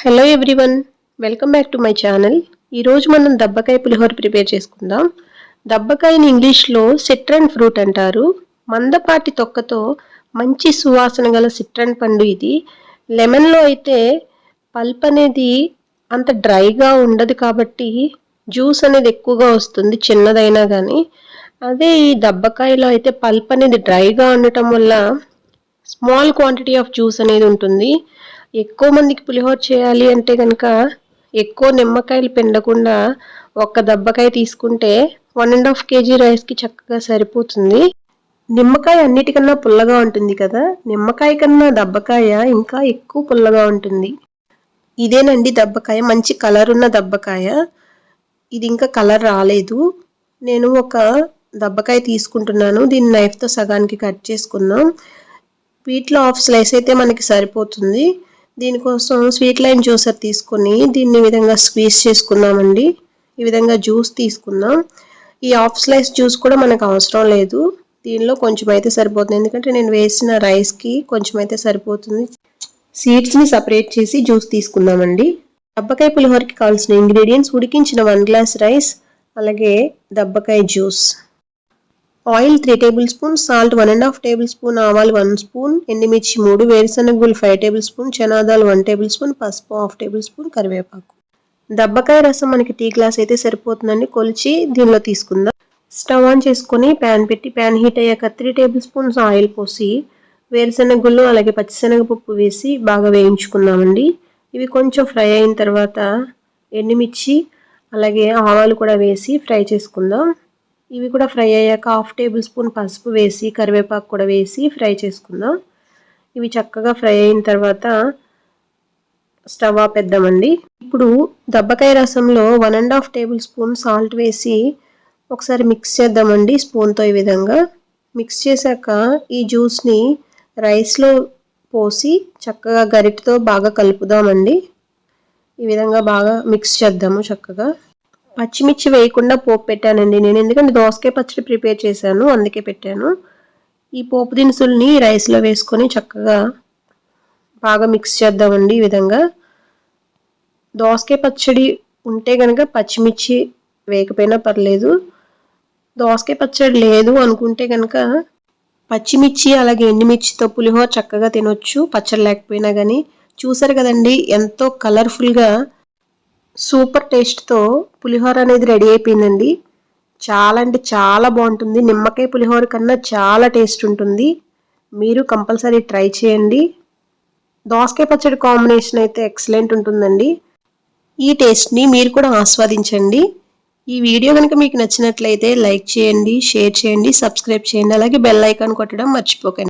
Hello everyone welcome back to my channel ఈరోజు మనం దబ్బకాయ పులిహోర prepare చేసుకుందాం. దబ్బకాయని ఇంగ్లీష్లో సిట్రన్ ఫ్రూట్ అంటారు. మందపాటి తొక్కతో మంచి సువాసన గల సిట్రన్ పండు ఇది. లెమన్లో అయితే పల్ప్ అనేది అంత డ్రైగా ఉండదు కాబట్టి జ్యూస్ అనేది ఎక్కువగా వస్తుంది చిన్నదైనా కానీ అదే ఈ దబ్బకాయలో అయితే పల్ప్ అనేది డ్రైగా ఉండటం వల్ల స్మాల్ క్వాంటిటీ ఆఫ్ జ్యూస్ అనేది ఉంటుంది. ఎక్కువ మందికి పులిహోర చేయాలి అంటే కనుక ఎక్కువ నిమ్మకాయలు పిండకుండా ఒక్క దబ్బకాయ తీసుకుంటే వన్ అండ్ హాఫ్ కేజీ రైస్కి చక్కగా సరిపోతుంది. నిమ్మకాయ అన్నిటికన్నా పుల్లగా ఉంటుంది కదా? నిమ్మకాయ కన్నా దబ్బకాయ ఇంకా ఎక్కువ పుల్లగా ఉంటుంది. ఇదేనండి దెబ్బకాయ. మంచి కలర్ ఉన్న దెబ్బకాయ. ఇది ఇంకా కలర్ రాలేదు. నేను ఒక దబ్బకాయ తీసుకుంటున్నాను. దీన్ని నైఫ్తో సగానికి కట్ చేసుకున్నాం వీటిలో హాఫ్ స్లైస్ అయితే మనకి సరిపోతుంది. దీనికోసం స్వీట్ లైన్ జ్యూసర్ తీసుకొని దీన్ని విధంగా స్క్వీజ్ చేసుకుందామండి ఈ విధంగా జ్యూస్ తీసుకుందాం ఈ హాఫ్ స్లైస్ జ్యూస్ కూడా మనకు అవసరం లేదు. దీనిలో కొంచెం అయితే సరిపోతుంది. ఎందుకంటే నేను వేసిన రైస్కి కొంచెం అయితే సరిపోతుంది. సీడ్స్ని సపరేట్ చేసి జ్యూస్ తీసుకుందామండి దబ్బకాయ పులిహోరకి కావాల్సిన ఇంగ్రీడియంట్స్ ఉడికించిన వన్ గ్లాస్ రైస్ అలాగే దబ్బకాయ juice. Oil three tablespoon salt one and half tablespoon ఆవాలు వన్ స్పూన్ ఎండుమిర్చి మూడు వేరుశనగ ఫైవ్ టేబుల్ స్పూన్ చనాదాలు వన్ టేబుల్ స్పూన్ పసుపు హాఫ్ టేబుల్ స్పూన్ కరివేపాకు. దబ్బకాయ రసం మనకి టీ గ్లాస్ అయితే సరిపోతుందండి. కొలిచి దీనిలో తీసుకుందాం. స్టవ్ ఆన్ చేసుకొని ప్యాన్ పెట్టి ప్యాన్ హీట్ అయ్యాక త్రీ టేబుల్ స్పూన్స్ ఆయిల్ పోసి వేరుశనగ గుళ్ళు అలాగే పచ్చిశనగపప్పు వేసి బాగా వేయించుకుందామండి. ఇవి కొంచెం ఫ్రై అయిన తర్వాత ఎండుమిర్చి అలాగే ఆవాలు కూడా వేసి ఫ్రై చేసుకుందాం. ఇవి కూడా ఫ్రై అయ్యాక హాఫ్ టేబుల్ స్పూన్ పసుపు వేసి కరివేపాకు కూడా వేసి ఫ్రై చేసుకుందాం. ఇవి చక్కగా ఫ్రై అయిన తర్వాత స్టవ్ ఆపేద్దామండి. ఇప్పుడు దబ్బకాయ రసంలో one and half tablespoon salt వేసి ఒకసారి మిక్స్ చేద్దామండి స్పూన్తో ఈ విధంగా. మిక్స్ చేశాక ఈ జ్యూస్ని రైస్లో పోసి చక్కగా గరిటతో బాగా కలుపుదామండి. ఈ విధంగా బాగా మిక్స్ చేద్దాము చక్కగా. పచ్చిమిర్చి వేయకుండా పోపు పెట్టానండి నేను. ఎందుకంటే దోసకాయ పచ్చడి ప్రిపేర్ చేశాను అందుకే పెట్టాను. ఈ పోపు దినుసుల్ని రైస్లో వేసుకొని చక్కగా బాగా మిక్స్ చేద్దామండి ఈ విధంగా. దోసకాయ పచ్చడి ఉంటే కనుక పచ్చిమిర్చి వేయకపోయినా పర్లేదు. దోసకాయ పచ్చడి లేదు అనుకుంటే కనుక పచ్చిమిర్చి అలాగే ఎండుమిర్చితో పులిహోర చక్కగా తినొచ్చు పచ్చడి లేకపోయినా కానీ చూసారు కదండి ఎంతో కలర్ఫుల్గా సూపర్ టేస్ట్తో పులిహోర అనేది రెడీ అయిపోయిందండి. చాలా అంటే చాలా బాగుంటుంది. నిమ్మకాయ పులిహోర కన్నా చాలా టేస్ట్ ఉంటుంది. మీరు కంపల్సరీ ట్రై చేయండి. దోసకాయ పచ్చడి కాంబినేషన్ అయితే ఎక్సలెంట్ ఉంటుందండి. ఈ టేస్ట్ని మీరు కూడా ఆస్వాదించండి. ఈ వీడియో కనుక మీకు నచ్చినట్లయితే లైక్ చేయండి షేర్ చేయండి సబ్స్క్రైబ్ చేయండి. అలాగే బెల్ ఐకాన్ కొట్టడం మర్చిపోకండి.